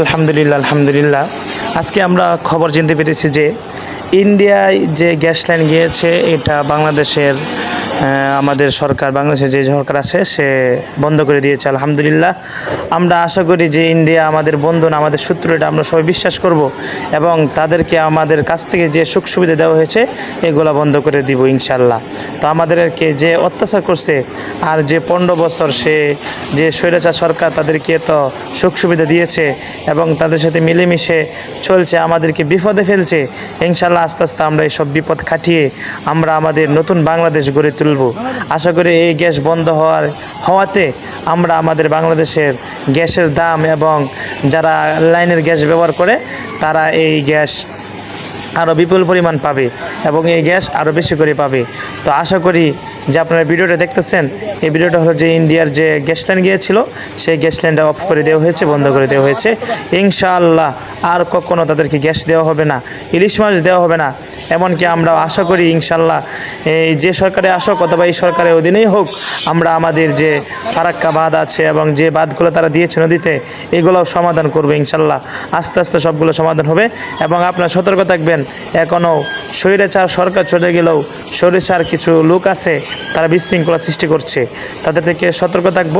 আলহামদুলিল্লাহ আলহামদুলিল্লাহ। আজকে আমরা খবর জানতে পেরেছি যে ইন্ডিয়ায় যে গ্যাস লাইন গিয়েছে, এটা বাংলাদেশের আমাদের সরকার, বাংলাদেশে যে সরকার আছে, সে বন্ধ করে দিয়েছে, আলহামদুলিল্লাহ। আমরা আশা করি যে ইন্ডিয়া আমাদের বন্ধু না, আমাদের সূত্র এটা আমরা সবাই বিশ্বাস করব এবং তাদেরকে আমাদের কাছ থেকে যে সুখ সুবিধা দেওয়া হয়েছে, এগুলো বন্ধ করে দিব ইনশাল্লাহ তো আমাদেরকে যে অত্যাচার করছে আর যে পনেরো বছর সে যে স্বৈরাচার সরকার তাদেরকে তো সুখ সুবিধা দিয়েছে এবং তাদের সাথে মিলেমিশে চলছে, আমাদেরকে বিপদে ফেলছে ইনশাল্লাহ আস্তে আস্তে আমরা এইসব বিপদ কাটিয়ে আমরা আমাদের নতুন বাংলাদেশ গড়ে তুলব। আশা করি এই গ্যাস বন্ধ হওয়ার হওয়াতে আমরা আমাদের বাংলাদেশের গ্যাসের দাম এবং যারা লাইনের গ্যাস ব্যবহার করে, তারা এই গ্যাস আরও বিপুল পরিমাণ পাবে এবং এই গ্যাস আরও বেশি করে পাবে। তো আশা করি যে আপনারা ভিডিওটা দেখতেছেন, এই ভিডিওটা হলো যে ইন্ডিয়ার যে গ্যাস লাইন গিয়েছিল, সেই গ্যাস লাইনটা অফ করে দেওয়া হয়েছে, বন্ধ করে দেওয়া হয়েছে। ইনশাআল্লাহ আর কখনও তাদেরকে গ্যাস দেওয়া হবে না, ইলিশ মাছ দেওয়া হবে না। এমনকি আমরা আশা করি ইনশাআল্লাহ এই যে সরকারে আসুক অথবা এই সরকারের অধীনেই হোক, আমরা আমাদের যে ফারাক্কা বাঁধ আছে এবং যে বাঁধগুলো তারা দিয়েছে নদীতে, এগুলোও সমাধান করবে ইনশাল্লাহ আস্তে আস্তে সবগুলো সমাধান হবে এবং আপনারা সতর্ক থাকবেন এখনও শরীরে স্বৈরাচার সরকার চলে গেলেও সরিষার কিছু লোক আছে, তারা বিশৃঙ্খলা সৃষ্টি করছে। তাদের থেকে সতর্ক থাকব।